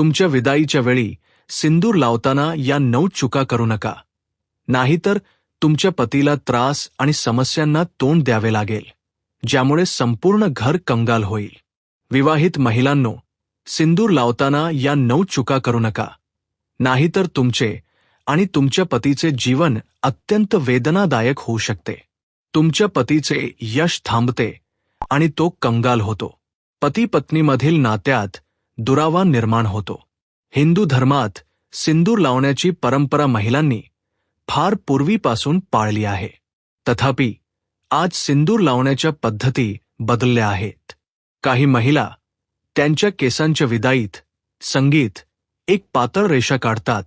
तुमच्या विदाईच्या वेळी सिंदूर लावताना या नऊ चुका करू नका. नाहीतर तुमच्या पतीला त्रास आणि समस्यांना तोंड द्यावे लागेल ज्यामुळे संपूर्ण घर कंगाल होईल. विवाहित महिलांनो सिंदूर लावताना या नऊ चुका करू नका. नाहीतर तुमचे आणि तुमच्या पतीचे जीवन अत्यंत वेदनादायक होऊ शकते. तुमच्या पतीचे यश थांबते आणि तो कंगाल होतो. पती पत्नीमधील नात्यात दुरावा निर्माण होतो. हिंदू धर्मात सिंदूर लावण्याची परंपरा महिलांनी फार पूर्वीपासून पाळली आहे. तथापि आज सिंदूर लावण्याच्या पद्धती बदलल्या आहेत. काही महिला त्यांच्या केसांच्या विदाईत संगीत एक पातळ रेषा काढतात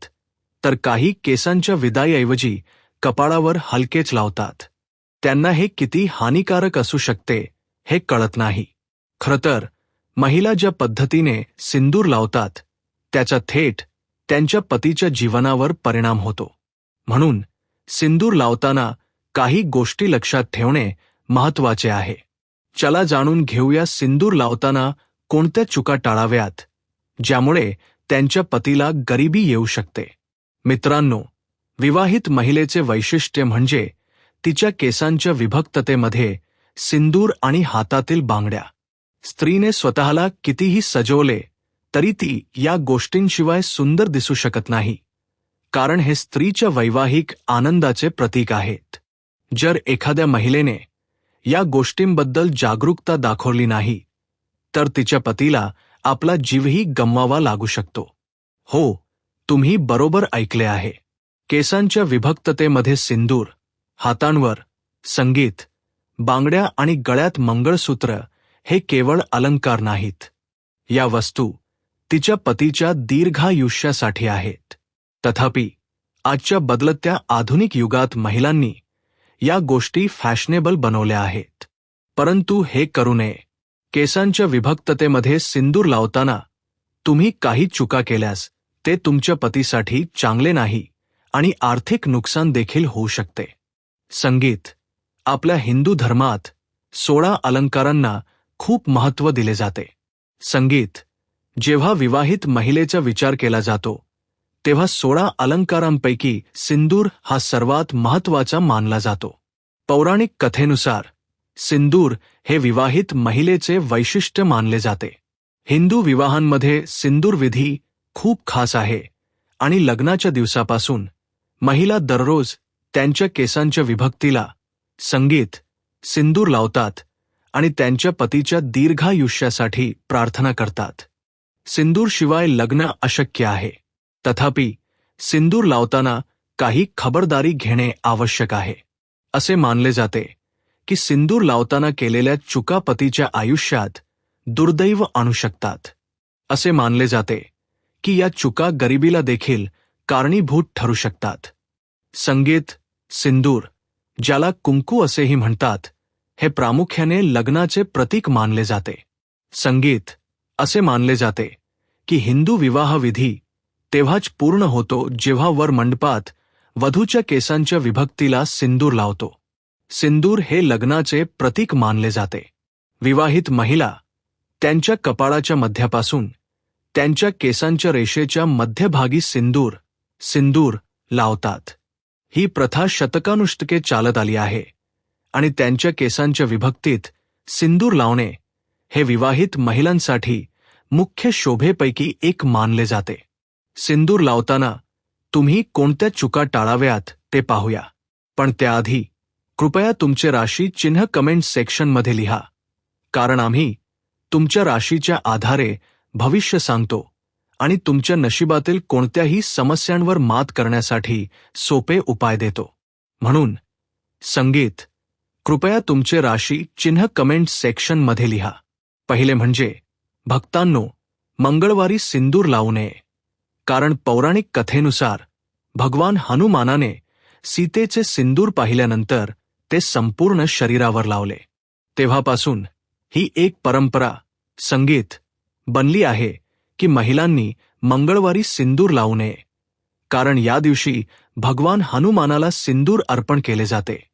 तर काही केसांच्या विदाईऐवजी कपाळावर हलकेच लावतात. त्यांना हे किती हानिकारक असू शकते हे कळत नाही. खरं तर महिला ज्या पद्धतीने सिंदूर लावतात त्याचा थेट त्यांच्या पतीच्या जीवनावर परिणाम होतो. म्हणून सिंदूर लावताना काही गोष्टी लक्षात ठेवणे महत्त्वाचे आहे. चला जाणून घेऊया सिंदूर लावताना कोणत्या चुका टाळाव्यात ज्यामुळे त्यांच्या पतीला गरिबी येऊ शकते. मित्रांनो विवाहित महिलेचे वैशिष्ट्य म्हणजे तिच्या केसांच्या विभक्ततेमध्ये सिंदूर आणि हातातील बांगड्या. स्त्रीने स्वतःला कितीही सजवले तरी ती या गोष्टींशिवाय सुंदर दिसू शकत नाही. कारण हे स्त्रीच्या वैवाहिक आनंदाचे प्रतीक आहेत. जर एखाद्या महिलेने या गोष्टींबद्दल जागरूकता दाखवली नाही तर तिच्या पतीला आपला जीवही गमवावा लागू शकतो. हो तुम्ही बरोबर ऐकले आहे. केसांच्या विभक्ततेमध्ये सिंदूर हातांवर संगीत बांगड्या आणि गळ्यात मंगळसूत्र हे केवळ अलंकार नाहीत. या वस्तू तिच्या पतीच्या दीर्घायुष्यासाठी आहेत. तथापि आजच्या बदलत्या आधुनिक युगात महिलांनी या गोष्टी फॅशनेबल बनवल्या आहेत. परंतु हे करू नये. केसांच्या विभक्ततेमध्ये सिंदूर लावताना तुम्ही काही चुका केल्यास ते तुमच्या पतीसाठी चांगले नाही आणि आर्थिक नुकसान देखील होऊ शकते. संगीत आपल्या हिंदू धर्मात सोळा अलंकारांना खूप महत्त्व दिले जाते. संगीत जेव्हा विवाहित महिलेचा विचार केला जातो तेव्हा सोळा अलंकारांपैकी सिंदूर हा सर्वात महत्त्वाचा मानला जातो. पौराणिक कथेनुसार सिंदूर हे विवाहित महिलेचे वैशिष्ट्य मानले जाते. हिंदू विवाहांमध्ये सिंदूर विधी खूप खास आहे आणि लग्नाच्या दिवसापासून महिला दररोज त्यांच्या केसांच्या विभक्तीला संगीत सिंदूर लावतात आणि त्यांच्या पतीच्या दीर्घायुष्यासाठी प्रार्थना करतात. सिंदूरशिवाय लग्न अशक्य आहे. तथापि सिंदूर लावताना काही खबरदारी घेणे आवश्यक आहे. असे मानले जाते की सिंदूर लावताना केलेल्या चुका पतीच्या आयुष्यात दुर्दैव आणू शकतात. असे मानले जाते की या चुका गरिबीला देखील कारणीभूत ठरू शकतात. संगीत सिंदूर ज्याला कुंकू असेही म्हणतात हे प्रामुख्याने लग्नाचे प्रतीक मानले जाते. संगीत असे मानले जाते की हिंदू विवाहविधी तेव्हाच पूर्ण होतो जेव्हा वर मंडपात वधूच्या केसांच्या विभक्तीला सिंदूर लावतो. सिंदूर हे लग्नाचे प्रतीक मानले जाते. विवाहित महिला त्यांच्या कपाळाच्या मध्यापासून त्यांच्या केसांच्या रेषेच्या मध्यभागी सिंदूर सिंदूर लावतात. ही प्रथा शतकानुष्टके चालत आली आहे. आणि त्यांच्या केसांच्या विभक्तीत सिंदूर लावणे हे विवाहित महिलांसाठी मुख्य शोभेपैकी एक मानले जाते. सिंदूर लावताना तुम्ही कोणत्या चुका टाळाव्यात ते पाहूया. पण त्याआधी कृपया तुमचे राशी चिन्ह कमेंट सेक्शनमध्ये लिहा. कारण आम्ही तुमच्या राशीच्या आधारे भविष्य सांगतो आणि तुमच्या नशिबातील कोणत्याही समस्यांवर मात करण्यासाठी सोपे उपाय देतो. म्हणून संगीत कृपया तुमचे राशी चिन्ह कमेंट सेक्शनमध्ये लिहा. पहिले म्हणजे भक्तांनो मंगळवारी सिंदूर लावू नये. कारण पौराणिक कथेनुसार भगवान हनुमानाने सीतेचे सिंदूर पाहिल्यानंतर ते संपूर्ण शरीरावर लावले. तेव्हापासून ही एक परंपरा संगीत बनली आहे की महिलांनी मंगळवारी सिंदूर लावू नये. कारण या दिवशी भगवान हनुमानाला सिंदूर अर्पण केले जाते.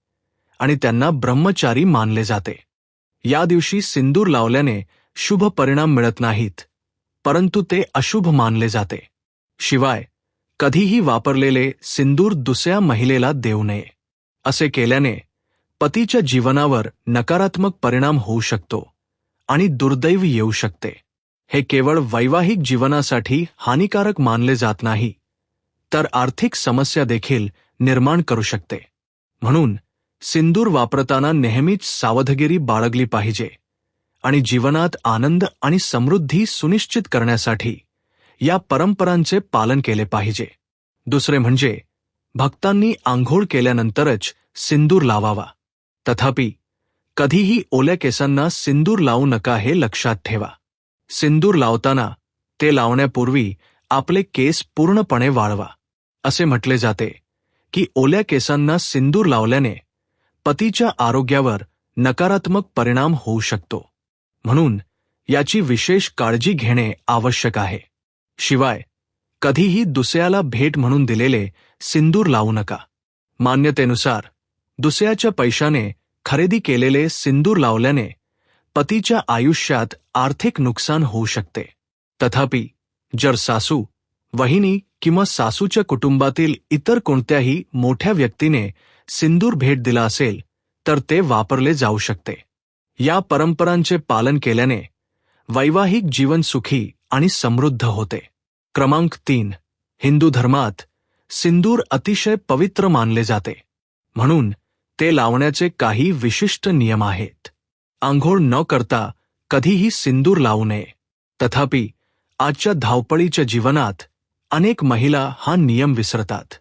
आणि त्यांना ब्रह्मचारी मानले जाते. या दिवशी सिंदूर लावल्याने शुभ परिणाम मिळत नाहीत परंतु ते अशुभ मानले जाते. शिवाय कधीही वापरलेले सिंदूर दुसऱ्या महिलेला देऊ नये. असे केल्याने पतीच्या जीवनावर नकारात्मक परिणाम होऊ शकतो आणि दुर्दैव येऊ शकते. हे केवळ वैवाहिक जीवनासाठी हानिकारक मानले जात नाही तर आर्थिक समस्या देखील निर्माण करू शकते. म्हणून सिंदूर वापरताना नेहमीच सावधगिरी बाळगली पाहिजे आणि जीवनात आनंद आणि समृद्धी सुनिश्चित करण्यासाठी या परंपरांचे पालन केले पाहिजे. दुसरे म्हणजे भक्तांनी आंघोळ केल्यानंतरच सिंदूर लावावा. तथापि कधीही ओल्या केसांना सिंदूर लावू नका हे लक्षात ठेवा. सिंदूर लावताना ते लावण्यापूर्वी आपले केस पूर्णपणे वाळवा. असे म्हटले जाते की ओल्या केसांना सिंदूर लावल्याने पतीच्या आरोग्यावर नकारात्मक परिणाम होऊ शकतो. म्हणून याची विशेष काळजी घेणे आवश्यक आहे. शिवाय कधीही दुसऱ्याला भेट म्हणून दिलेले सिंदूर लावू नका. मान्यतेनुसार दुसऱ्याच्या पैशाने खरेदी केलेले सिंदूर लावल्याने पतीच्या आयुष्यात आर्थिक नुकसान होऊ शकते. तथापि जर सासू वहिनी किंवा सासूच्या कुटुंबातील इतर कोणत्याही मोठ्या व्यक्तीने सिंदूर भेट दिला असेल तर ते वापरले जाऊ शकते. या परंपरांचे पालन केल्याने वैवाहिक जीवन सुखी आणि समृद्ध होते. क्रमांक तीन हिंदू धर्मात सिंदूर अतिशय पवित्र मानले जाते. म्हणून ते लावण्याचे काही विशिष्ट नियम आहेत. आंघोळ न करता कधीही सिंदूर लावू नये. तथापि आजच्या धावपळीच्या जीवनात अनेक महिला हा नियम विसरतात.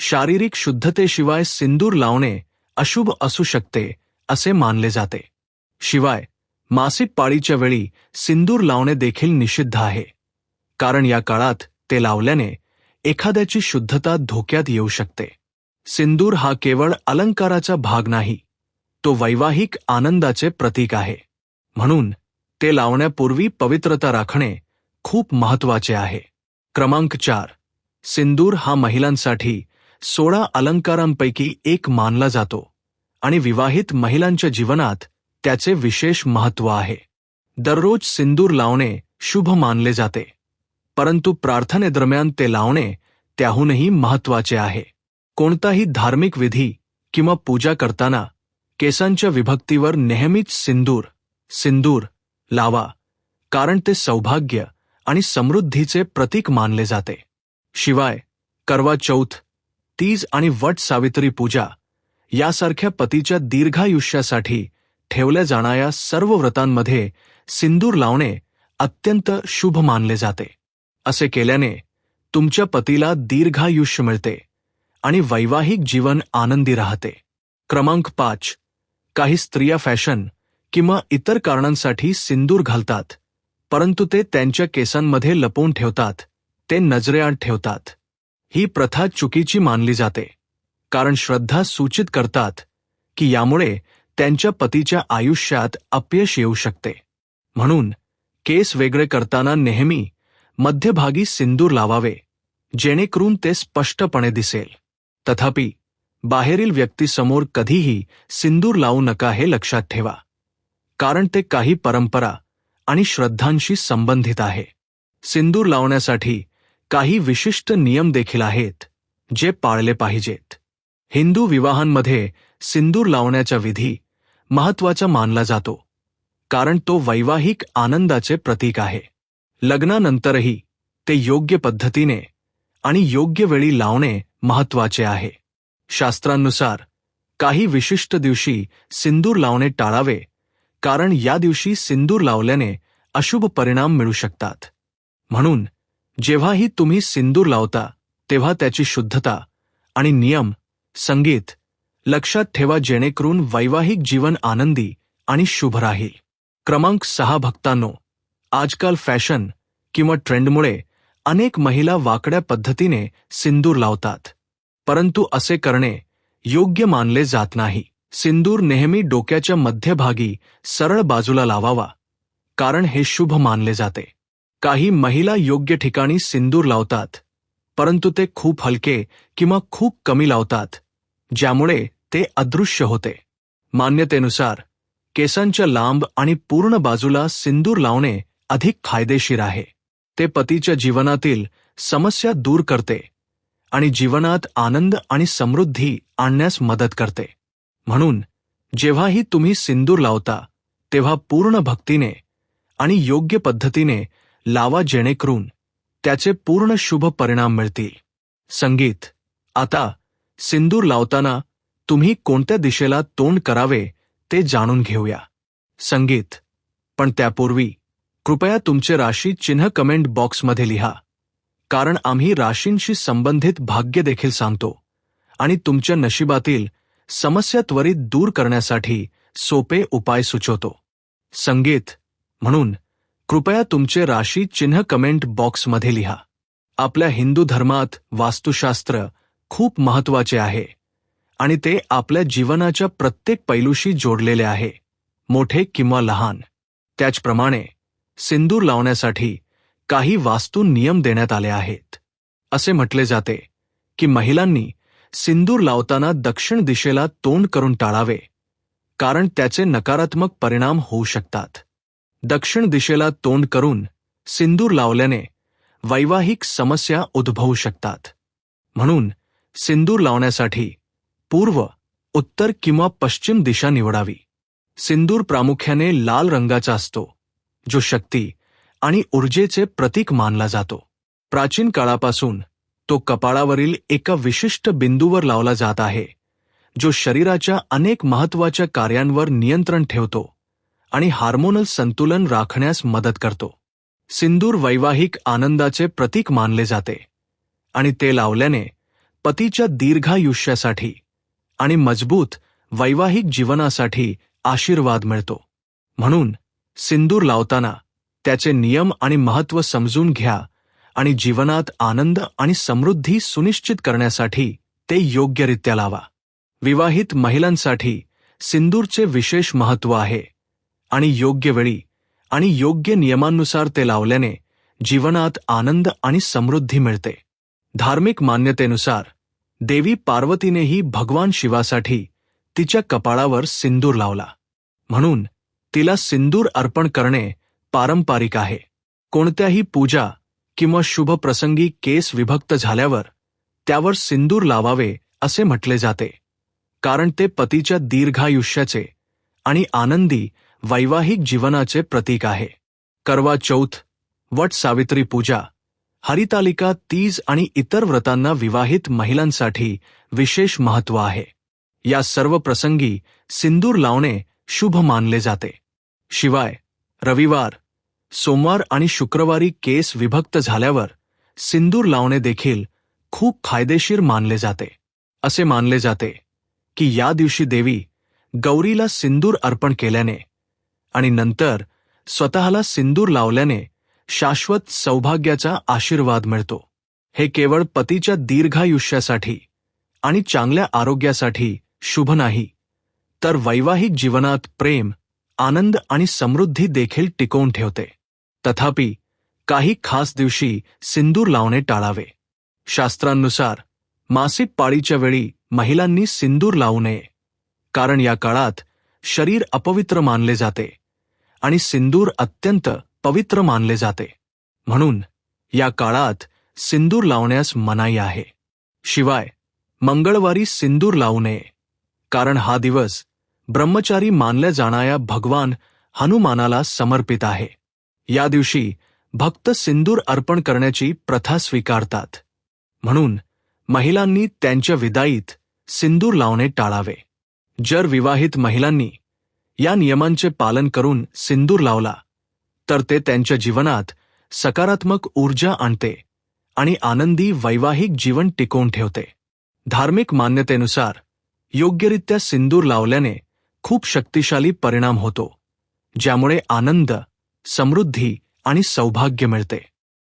शारीरिक शुद्धतेशिवाय सिंदूर लावणे अशुभ असू शकते असे मानले जाते. शिवाय मासिक पाळीच्या वेळी सिंदूर लावणे देखील निषिद्ध आहे. कारण या काळात ते लावल्याने एखाद्याची शुद्धता धोक्यात येऊ शकते. सिंदूर हा केवळ अलंकाराचा भाग नाही तो वैवाहिक आनंदाचे प्रतीक आहे. म्हणून ते लावण्यापूर्वी पवित्रता राखणे खूप महत्त्वाचे आहे. क्रमांक चार. सिंदूर हा महिलांसाठी सोळा अलंकारांपैकी एक मानला जातो आणि विवाहित महिलांच्या जीवनात त्याचे विशेष महत्त्व आहे. दररोज सिंदूर लावणे शुभ मानले जाते परंतु प्रार्थनेदरम्यान ते लावणे त्याहूनही महत्त्वाचे आहे. कोणताही धार्मिक विधी किंवा पूजा करताना केसांच्या विभक्तीवर नेहमीच सिंदूर सिंदूर लावा कारण ते सौभाग्य आणि समृद्धीचे प्रतीक मानले जाते. शिवाय करवा चौथ तीज आणि वट सावित्री पूजा यासारख्या पतीच्या दीर्घायुष्यासाठी ठेवल्या जाणाऱ्या सर्व व्रतांमध्ये सिंदूर लावणे अत्यंत शुभ मानले जाते. असे केल्याने तुमच्या पतीला दीर्घायुष्य मिळते आणि वैवाहिक जीवन आनंदी राहते. क्रमांक पाच. काही स्त्रिया फॅशन किंवा इतर कारणांसाठी सिंदूर घालतात परंतु ते त्यांच्या केसांमध्ये लपवून ठेवतात ते नजरेआड ठेवतात. ही प्रथा चुकीची मानली जाते कारण श्रद्धा सूचित करतात की यामुळे त्यांच्या पतीच्या आयुष्यात अपयश येऊ शकते. म्हणून केस वेगळे करताना नेहमी मध्यभागी सिंदूर लावावे जेणेकरून ते स्पष्टपणे दिसेल. तथापि बाहेरील व्यक्तीसमोर कधीही सिंदूर लावू नका हे लक्षात ठेवा कारण ते काही परंपरा आणि श्रद्धांशी संबंधित आहे. सिंदूर लावण्यासाठी काही विशिष्ट नियम देखील आहेत जे पाळले पाहिजेत. हिंदू विवाहांमध्ये सिंदूर लावण्याचा विधी महत्त्वाचा मानला जातो कारण तो वैवाहिक आनंदाचे प्रतीक आहे. लग्नानंतरही ते योग्य पद्धतीने आणि योग्य वेळी लावणे महत्त्वाचे आहे. शास्त्रांनुसार काही विशिष्ट दिवशी सिंदूर लावणे टाळावे कारण या दिवशी सिंदूर लावल्याने अशुभ परिणाम मिळू शकतात. म्हणून जेव्हाही तुम्ही सिंदूर लावता तेव्हा त्याची शुद्धता आणि नियम संगीत लक्षात ठेवा जेणेकरून वैवाहिक जीवन आनंदी आणि शुभ राहील. क्रमांक सहा भक्तांनो आजकाल फॅशन किंवा ट्रेंडमुळे अनेक महिला वाकड्या पद्धतीने सिंदूर लावतात. परंतु असे करणे योग्य मानले जात नाही. सिंदूर नेहमी डोक्याच्या मध्यभागी सरळ बाजूला लावावा कारण हे शुभ मानले जाते. काही महिला योग्य ठिकाणी सिंदूर लावतात परंतु ते खूप हलके किंवा खूप कमी लावतात ज्यामुळे ते अदृश्य होते. मान्यतेनुसार केसांच्या लांब आणि पूर्ण बाजूला सिंदूर लावणे अधिक फायदेशीर आहे. ते पतीच्या जीवनातील समस्या दूर करते आणि जीवनात आनंद आणि समृद्धी आणण्यास मदत करते. म्हणून जेव्हाही तुम्ही सिंदूर लावता तेव्हा पूर्ण भक्तीने आणि योग्य पद्धतीने लावा जेणेकरून त्याचे पूर्ण शुभ परिणाम मिळतील. संगीत. आता सिंदूर लावताना तुम्ही कोणत्या दिशेला तोंड करावे ते जाणून घेऊया. संगीत. पण त्यापूर्वी कृपया तुमचे राशी चिन्ह कमेंट बॉक्समध्ये लिहा. कारण आम्ही राशींशी संबंधित भाग्य देखील सांगतो. आणि तुमच्या नशिबातील समस्या त्वरित दूर करण्यासाठी सोपे उपाय सुचवतो. संगीत. म्हणून कृपया तुमचे राशी चिन्ह कमेंट बॉक्समध्ये लिहा. आपल्या हिंदू धर्मात वास्तुशास्त्र खूप महत्त्वाचे आहे आणि ते आपल्या जीवनाच्या प्रत्येक पैलूशी जोडलेले आहे मोठे किंवा लहान. त्याचप्रमाणे सिंदूर लावण्यासाठी काही वास्तू नियम देण्यात आले आहेत. असे म्हटले जाते की महिलांनी सिंदूर लावताना दक्षिण दिशेला तोंड करून टाळावे कारण त्याचे नकारात्मक परिणाम होऊ शकतात. दक्षिण दिशेला तोंड करून सिंदूर लावल्याने वैवाहिक समस्या उद्भवू शकतात. म्हणून सिंदूर लावण्यासाठी पूर्व उत्तर किंवा पश्चिम दिशा निवडावी. सिंदूर प्रामुख्याने लाल रंगाचा असतो जो शक्ती आणि ऊर्जेचे प्रतीक मानला जातो. प्राचीन काळापासून तो कपाळावरील एका विशिष्ट बिंदूवर लावला जात आहे जो शरीराच्या अनेक महत्त्वाच्या कार्यांवर नियंत्रण ठेवतो. आणि हार्मोनल संतुलन राखण्यास मदत करतो. सिंदूर वैवाहिक आनंदाचे प्रतीक मानले जाते. आणि ते लावल्याने पतीच्या दीर्घायुष्यासाठी आणि मजबूत वैवाहिक जीवनासाठी आशीर्वाद मिळतो. म्हणून सिंदूर लावताना त्याचे नियम आणि महत्त्व समजून घ्या आणि जीवनात आनंद आणि समृद्धी सुनिश्चित करण्यासाठी ते योग्यरित्या लावा. विवाहित महिलांसाठी सिंदूरचे विशेष महत्त्व आहे. आणि योग्य वेळी आणि योग्य नियमांनुसार ते लावल्याने जीवनात आनंद आणि समृद्धी मिळते. धार्मिक मान्यतेनुसार देवी पार्वतीनेही भगवान शिवासाठी तिच्या कपाळावर सिंदूर लावला. म्हणून तिला सिंदूर अर्पण करणे पारंपरिक आहे. कोणत्याही पूजा किंवा शुभ प्रसंगी केस विभक्त झाल्यावर त्यावर सिंदूर लावावे असे म्हटले जाते. कारण ते पतीच्या दीर्घायुष्याचे आणि आनंदी वैवाहिक जीवनाचे प्रतीक आहे. करवा चौथ वट सावित्री पूजा हरितालिका तीज आणि इतर व्रतांना विवाहित महिलांसाठी विशेष महत्त्व आहे. या सर्व प्रसंगी सिंदूर लावणे शुभ मानले जाते. शिवाय रविवार सोमवार आणि शुक्रवारी केस विभक्त झाल्यावर सिंदूर लावणे देखील खूप फायदेशीर मानले जाते. असे मानले जाते की या दिवशी देवी गौरीला सिंदूर अर्पण केल्याने आणि नंतर स्वतःला सिंदूर लावल्याने शाश्वत सौभाग्याचा आशीर्वाद मिळतो. हे केवळ पतीच्या दीर्घायुष्यासाठी आणि चांगल्या आरोग्यासाठी शुभ नाही तर वैवाहिक जीवनात प्रेम आनंद आणि समृद्धी देखील टिकवून ठेवते. तथापि काही खास दिवशी सिंदूर लावणे टाळावे. शास्त्रांनुसार मासिक पाळीच्या वेळी महिलांनी सिंदूर लावू नये कारण या काळात शरीर अपवित्र मानले जाते आणि सिंदूर अत्यंत पवित्र मानले जाते. म्हणून या काळात सिंदूर लावण्यास मनाई आहे. शिवाय मंगळवारी सिंदूर लावू नये. कारण हा दिवस ब्रह्मचारी मानल्या जाणाऱ्या भगवान हनुमानाला समर्पित आहे. या दिवशी भक्त सिंदूर अर्पण करण्याची प्रथा स्वीकारतात. म्हणून महिलांनी त्यांच्या विदाईत सिंदूर लावणे टाळावे. जर विवाहित महिलांनी या नियमांचे पालन करून सिंदूर लावला तर ते त्यांच्या जीवनात सकारात्मक ऊर्जा आणते आणि आनंदी वैवाहिक जीवन टिकवून ठेवते. धार्मिक मान्यतेनुसार योग्यरित्या सिंदूर लावल्याने खूप शक्तिशाली परिणाम होतो ज्यामुळे आनंद समृद्धी आणि सौभाग्य मिळते.